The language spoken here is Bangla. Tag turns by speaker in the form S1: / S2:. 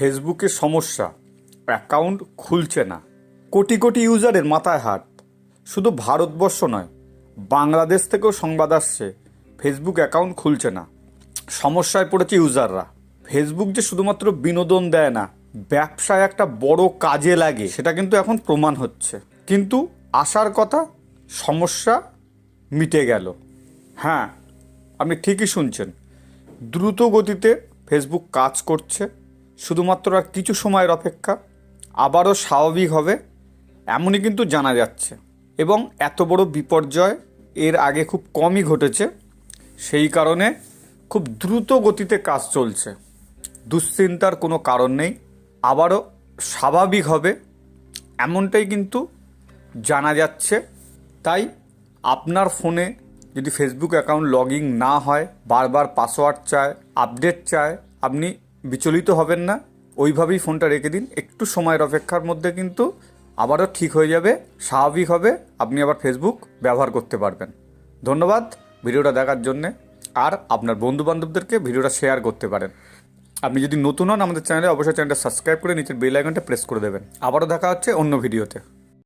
S1: ফেসবুকে সমস্যা, অ্যাকাউন্ট খুলছে না। কোটি কোটি ইউজারের মাথায় হাত। শুধু ভারতবর্ষ নয়, বাংলাদেশ থেকেও সংবাদ আসছে, ফেসবুক অ্যাকাউন্ট খুলছে না। সমস্যায় পড়েছে ইউজাররা। ফেসবুক যে শুধুমাত্র বিনোদন দেয় না, ব্যবসায় একটা বড় কাজে লাগে, সেটা কিন্তু এখন প্রমাণ হচ্ছে। কিন্তু আসার কথা, সমস্যা মিটে গেল। হ্যাঁ আপনি ঠিকই শুনছেন। দ্রুত গতিতে ফেসবুক কাজ করছে। শুধুমাত্র আর কিছু সময়ের অপেক্ষা, আবারও স্বাভাবিক হবে, এমনই কিন্তু জানা যাচ্ছে। এবং এত বড় বিপর্যয় এর আগে খুব কমই ঘটেছে, সেই কারণে খুব দ্রুত গতিতে কাজ চলছে। দুশ্চিন্তার কোনো কারণ নেই, আবারও স্বাভাবিক হবে, এমনটাই কিন্তু জানা যাচ্ছে। তাই আপনার ফোনে যদি ফেসবুক অ্যাকাউন্ট লগ ইন না হয়, বারবার পাসওয়ার্ড চায় আপডেট চায়, আপনি বিচলিত হবেন না। ওইভাবেই ফোনটা রেখে দিন। একটু সময়ের অপেক্ষার মধ্যে কিন্তু আবারও ঠিক হয়ে যাবে, স্বাভাবিক হবে, আপনি আবার ফেসবুক ব্যবহার করতে পারবেন। ধন্যবাদ ভিডিওটা দেখার জন্যে। আর আপনার বন্ধু বান্ধবদেরকে ভিডিওটা শেয়ার করতে পারেন। আপনি যদি নতুন হন আমাদের চ্যানেলে অবশ্যই চ্যানেলটা সাবস্ক্রাইব করে নিচের বেল আইকনটা প্রেস করে দেবেন। আবারও দেখা হচ্ছে অন্য ভিডিওতে